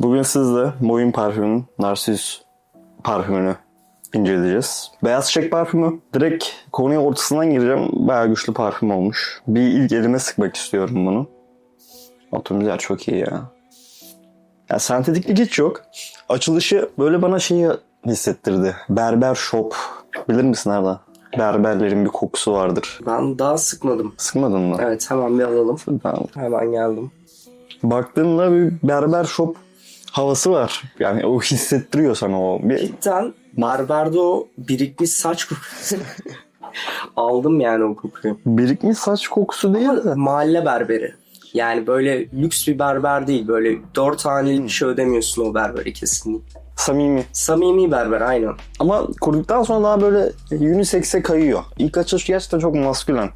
Bugün sizle Moin parfümün Narcis parfümünü inceleyeceğiz. Beyaz çiçek parfümü. Direkt konuya ortasından gireceğim. Bayağı güçlü parfüm olmuş. Bir ilk elime sıkmak istiyorum bunu. Atomizler çok iyi ya. Ya sentetiklik hiç yok. Açılışı böyle bana şeyi hissettirdi. Berber shop. Bilir misin Arda? Berberlerin bir kokusu vardır. Ben daha sıkmadım. Sıkmadın mı? Evet hemen bir alalım. Ben Hemen geldim. baktığında bir berber shop havası var. Yani o hissettiriyor sana o. Bir, Cidden berberde o birikmiş saç kokusu. Aldım yani o kokuyu. birikmiş saç kokusu değil de. Mahalle berberi. Yani böyle lüks bir berber değil. Böyle dört hanelik bir şey ödemiyorsun o berberi kesinlikle. Samimi. Samimi berber aynen. Ama kurduktan sonra daha böyle unisex'e kayıyor. İlk açılış gerçekten çok maskülen.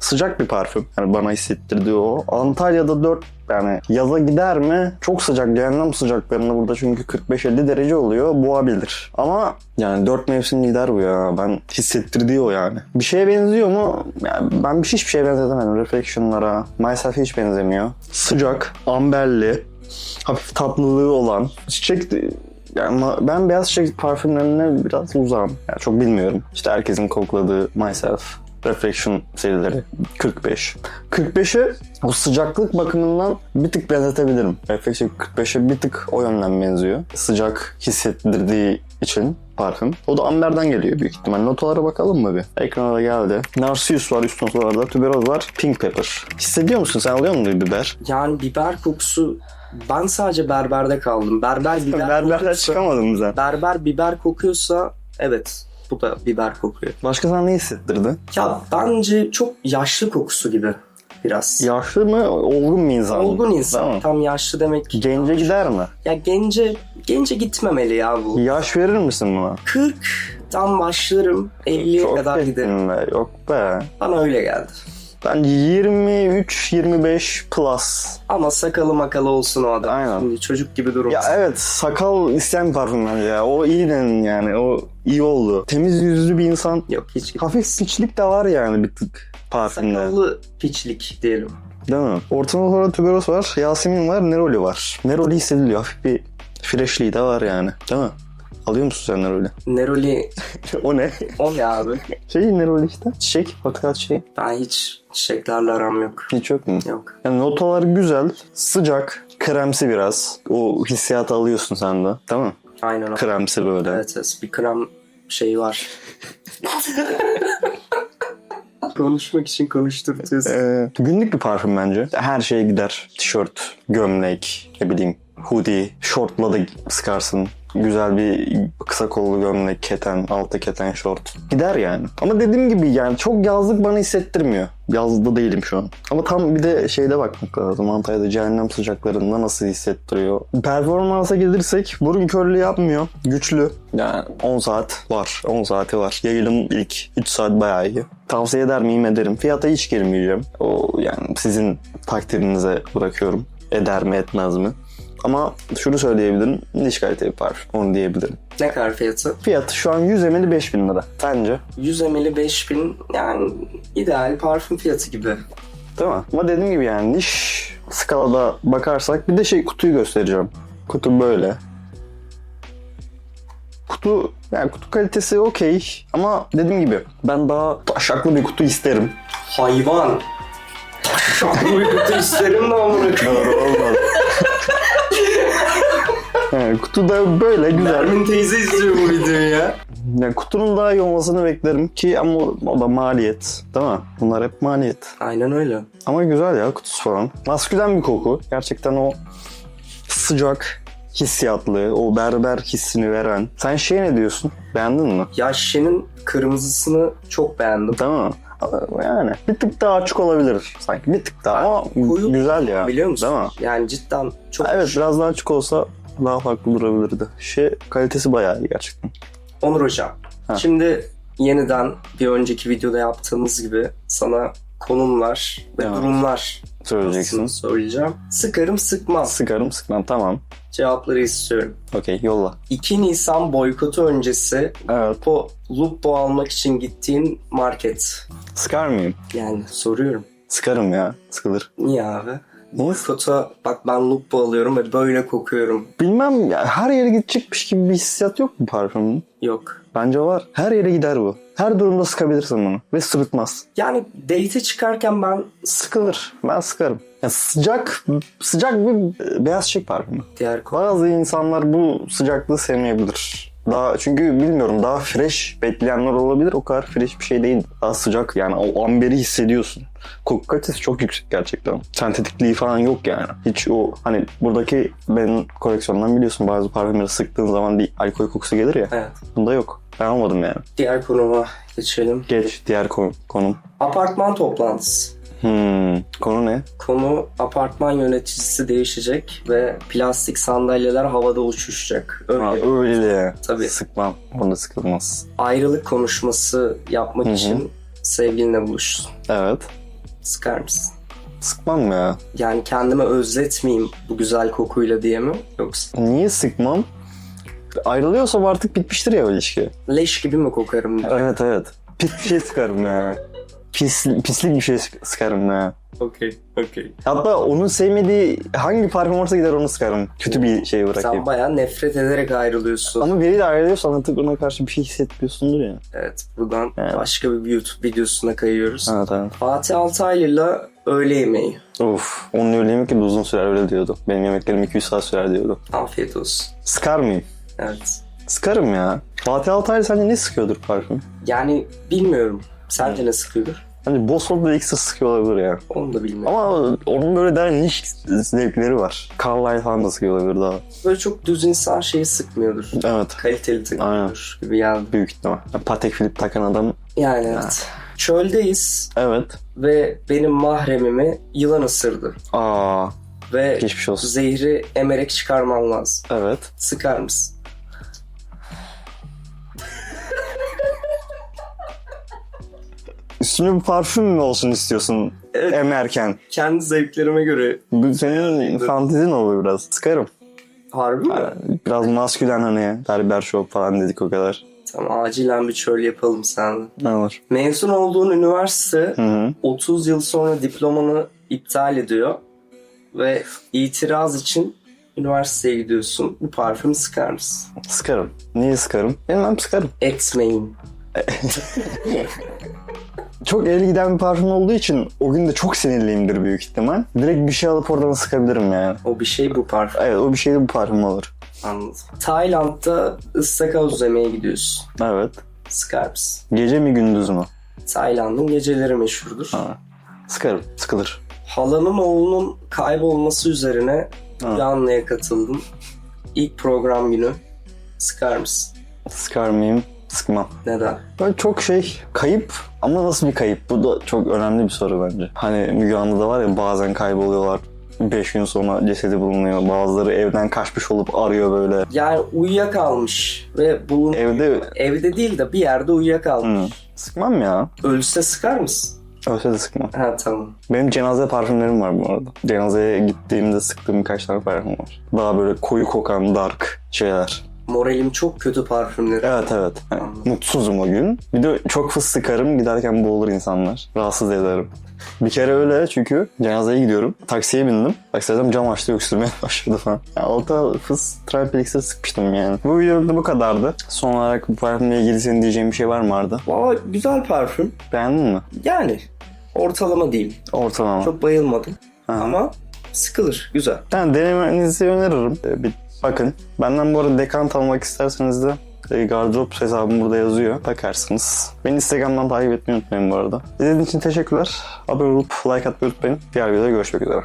Sıcak bir parfüm. Yani bana hissettirdiği o. Antalya'da 4 yani yaza gider mi? Çok sıcak. Cehennem sıcaklarında burada çünkü 45-50 derece oluyor. Boğabilir. Ama yani 4 mevsim gider bu ya. Ben hissettirdiği o yani. Bir şeye benziyor mu? Yani ben bir hiçbir şeye benzetemedim. Reflection'lara. Myself'e hiç benzemiyor. Sıcak, amberli, hafif tatlılığı olan. Çiçek yani ben beyaz çiçek parfümlerine biraz uzağım. Yani çok bilmiyorum. İşte herkesin kokladığı Myself, Reflection serileri 45. 45'e o sıcaklık bakımından bir tık benzetebilirim. Reflection 45'e bir tık o yönden benziyor. Sıcak hissettirdiği için parfüm. O da amberden geliyor büyük ihtimal. Notalara bakalım mı bir? Ekrana da geldi. Narcissus var üst notalarda. Tuberoz var. Pink pepper. Hissediyor musun? Sen alıyor musun biber? Yani biber kokusu ben sadece berberde kaldım. Berber biber Berberden kokusu- çıkamadın mı sen? Berber biber kokuyorsa evet bu da biber kokuyor. Başka sana ne hissettirdi? Ya bence çok yaşlı kokusu gibi biraz. Yaşlı mı, olgun bir insan? Olgun insan. Tamam. Tam yaşlı demek. Gence gider mi? Ya gence gence gitmemeli ya bu. Yaş verir misin buna? 40'dan başlarım 50'ye Çok kadar giderim. be. Yok be. Bana öyle geldi. Ben 23-25 plus. Ama sakalı makalı olsun o adam. Aynen. Şimdi çocuk gibi durur. Ya evet sakal isteyen bir parfüm bence ya. O iyi denin yani. O iyi oldu. Temiz yüzlü bir insan. Yok hiç. Hafif piçlik de var yani bir tık parfümde. Sakallı piçlik diyelim. Değil mi? Ortamda sonra Tuberos var. Yasemin var. Neroli var. Neroli hissediliyor. Hafif bir freshliği de var yani. Değil mi? Alıyor musun sen Neroli? Neroli o ne? o ne abi? Şey Neroli işte. Çiçek. Fakat şey. Ben hiç çiçeklerle aram yok. Hiç yok mu? Yok. Yani notalar güzel, sıcak, kremsi biraz. O hissiyatı alıyorsun sen de. Değil mi? Aynen öyle. Kremsi böyle. Evet, evet. Bir krem şeyi var. Konuşmak için konuşturtuyorsun. Ee, günlük bir parfüm bence. Her şeye gider. Tişört, gömlek, ne bileyim hoodie, şortla da sıkarsın. Güzel bir kısa kollu gömlek, keten, altta keten şort. Gider yani. Ama dediğim gibi yani çok yazlık bana hissettirmiyor. Yazda değilim şu an. Ama tam bir de şeyde bakmak lazım. Antalya'da cehennem sıcaklarında nasıl hissettiriyor. Performansa gelirsek burun körlüğü yapmıyor. Güçlü. Yani 10 saat var. 10 saati var. Yayılım ilk 3 saat bayağı iyi. Tavsiye eder miyim ederim. Fiyata hiç girmeyeceğim. O yani sizin takdirinize bırakıyorum. Eder mi etmez mi? Ama şunu söyleyebilirim. Niş kalite bir parfüm. Onu diyebilirim. Ne kadar fiyatı? Fiyatı şu an 100 ml 5000 lira. Sence? 100 ml 5000 yani ideal parfüm fiyatı gibi. Değil mi? Ama dediğim gibi yani niş skalada bakarsak bir de şey kutuyu göstereceğim. Kutu böyle. Kutu yani kutu kalitesi okey ama dediğim gibi ben daha taşaklı bir kutu isterim. Hayvan. Şaklı bir kutu isterim de amına koyayım. Doğru olmadı. Yani kutu da böyle güzel. Nermin teyze izliyor bu videoyu ya. Yani kutunun daha iyi olmasını beklerim ki ama o, o da maliyet. Değil mi? Bunlar hep maliyet. Aynen öyle. Ama güzel ya kutusu falan. Maskülen bir koku. Gerçekten o sıcak hissiyatlı, o berber hissini veren. Sen şey ne diyorsun? Beğendin mi? Ya şişenin kırmızısını çok beğendim. Değil mi? Yani bir tık daha açık olabilir sanki. Bir tık daha ama Koyu güzel ya. Biliyor musun? Değil mi? Yani cidden çok Evet biraz daha açık olsa daha farklı durabilirdi. Şey kalitesi bayağı iyi gerçekten. Onur Hocam. Ha. Şimdi yeniden bir önceki videoda yaptığımız gibi sana konumlar ve Evet. durumlar Söyleyeceksin. söyleyeceğim. Sıkarım sıkmam. Sıkarım sıkmam tamam. Cevapları istiyorum. Okey yolla. 2 Nisan boykotu öncesi Evet. Lupo, Lupo almak için gittiğin market. Sıkar mıyım? Yani soruyorum. Sıkarım ya. Sıkılır. Niye abi? Niye? Kota bak ben loop alıyorum ve böyle kokuyorum. Bilmem ya, her yere gidecekmiş gibi bir hissiyat yok mu parfümün? Yok. Bence var. Her yere gider bu. Her durumda sıkabilirsin bunu. Ve sırıtmaz. Yani date'e çıkarken ben Sıkılır. Ben sıkarım. Ya sıcak sıcak bir beyaz çiçek parfümü. diğer konu. Bazı insanlar bu sıcaklığı sevmeyebilir. Daha çünkü bilmiyorum daha fresh bekleyenler olabilir. O kadar fresh bir şey değil. Daha sıcak yani o amberi hissediyorsun. Koku kalitesi çok yüksek gerçekten. Sentetikliği falan yok yani. Hiç o hani buradaki benim koleksiyondan biliyorsun bazı parfümleri sıktığın zaman bir alkol kokusu gelir ya. Evet. Bunda yok. Ben almadım yani. Diğer konuma geçelim. Geç diğer konu, konum. Apartman toplantısı. Hmm, konu ne? Konu apartman yöneticisi değişecek ve plastik sandalyeler havada uçuşacak. Öyle. Ha, öyle. Tabii. Sıkmam. Orada sıkılmaz. Ayrılık konuşması yapmak Hı hı. için sevgilinle buluşsun. Evet. Sıkar mısın? Sıkmam ya. Yani kendime özletmeyeyim bu güzel kokuyla diye mi? Yoksa Niye sıkmam? Ayrılıyorsam artık bitmiştir ya o ilişki. leş gibi mi kokarım? diye. Evet evet. Pis şey sıkarım ya. Pis, pislik bir şey sık- sıkarım ya. Okey, okey. Hatta onun sevmediği hangi parfüm varsa gider onu sıkarım. Kötü bir şey bırakayım. Sen bayağı nefret ederek ayrılıyorsun. Ama biriyle ayrılıyorsan artık ona karşı bir şey hissetmiyorsundur ya. Evet, buradan Evet. başka bir YouTube videosuna kayıyoruz. Evet evet. Fatih Altaylı'yla öğle yemeği. Of. Onun öyle yemek de uzun sürer öyle diyordu. Benim yemeklerim 200 saat sürer diyordu. Afiyet olsun. Sıkar mıyım? Evet. Sıkarım ya. Fatih Altaylı sence ne sıkıyordur parfüm? Yani bilmiyorum. Sence ne sıkıyordur? Bence Bosfor'da ikisi sıkıyor olabilir ya. Onu da bilmiyorum. Ama onun böyle daha niş zevkleri var. Carlisle falan da sıkıyor olabilir daha. Böyle çok düz insan şeyi sıkmıyordur. Evet. Kaliteli takıyordur gibi geldi. Büyük ihtimal. Patek Philippe takan adam. Yani evet. Çöldeyiz Evet. ve benim mahremimi yılan ısırdı. Aa, Ve geçmiş olsun. zehri emerek çıkarman lazım. Evet. Sıkar mısın? Üstüne bir parfüm mü olsun istiyorsun Evet. emerken? Kendi zevklerime göre. Bu senin fantezin oluyor biraz. Sıkarım. Harbi mi? Biraz maskülen hani. Berber shop falan dedik o kadar. Tamam acilen bir çöl yapalım sen. Ne olur. Mezun olduğun üniversite Hı hı. 30 yıl sonra diplomanı iptal ediyor ve itiraz için üniversiteye gidiyorsun. Bu parfümü sıkar mısın? Sıkarım. Niye sıkarım? Bilmem sıkarım. X-Main. Çok el giden bir parfüm olduğu için o gün de çok sinirliyimdir büyük ihtimal. Direkt bir şey alıp oradan sıkabilirim yani. O bir şey bu parfüm. Evet o bir şey de bu parfüm olur. Anladım. Tayland'da ıstakoz yemeye gidiyorsun. Evet. Sıkar mısın? Gece mi gündüz mü? Tayland'ın geceleri meşhurdur. Ha. Sıkarım. Sıkılır. Halanın oğlunun kaybolması üzerine Ha. canlıya katıldım. İlk program günü. Sıkar mısın? Sıkar mıyım? Sıkmam. Neden? Böyle çok şey kayıp ama nasıl bir kayıp? Bu da çok önemli bir soru bence. Hani Müge Anlı'da var ya bazen kayboluyorlar. 5 gün sonra cesedi bulunuyor. Bazıları evden kaçmış olup arıyor böyle. Yani uyuyakalmış ve bulun Evde evde değil de bir yerde uyuyakalmış. Hı. sıkmam ya. Ölse sıkar mısın? Ölse de sıkmam. Ha tamam. Benim cenaze parfümlerim var bu arada. Cenazeye gittiğimde sıktığım birkaç tane parfüm var. Daha böyle koyu kokan, dark şeyler. Moralim çok kötü parfümleri. Evet evet. Yani mutsuzum o gün. Bir de çok fıs sıkarım. Giderken boğulur insanlar. Rahatsız ederim. Bir kere öyle çünkü cenazeye gidiyorum. Taksiye bindim. Taksiden cam açtı öksürmeye başladı falan. Yani alta fıs Triplex'e sıkmıştım yani. Bu videoda bu kadardı. Son olarak bu parfümle ilgili senin diyeceğin bir şey var mı Arda? Valla güzel parfüm. Beğendin mi? Yani ortalama diyeyim. Ortalama. Çok bayılmadım. Aha. Ama sıkılır. Güzel. Yani denemenizi öneririm. Ee, Bir bakın. Benden bu arada dekant almak isterseniz de e, gardırop hesabım burada yazıyor. Bakarsınız. Beni Instagram'dan takip etmeyi unutmayın bu arada. İzlediğiniz için teşekkürler. Abone olup like atmayı unutmayın. Diğer videoda görüşmek üzere.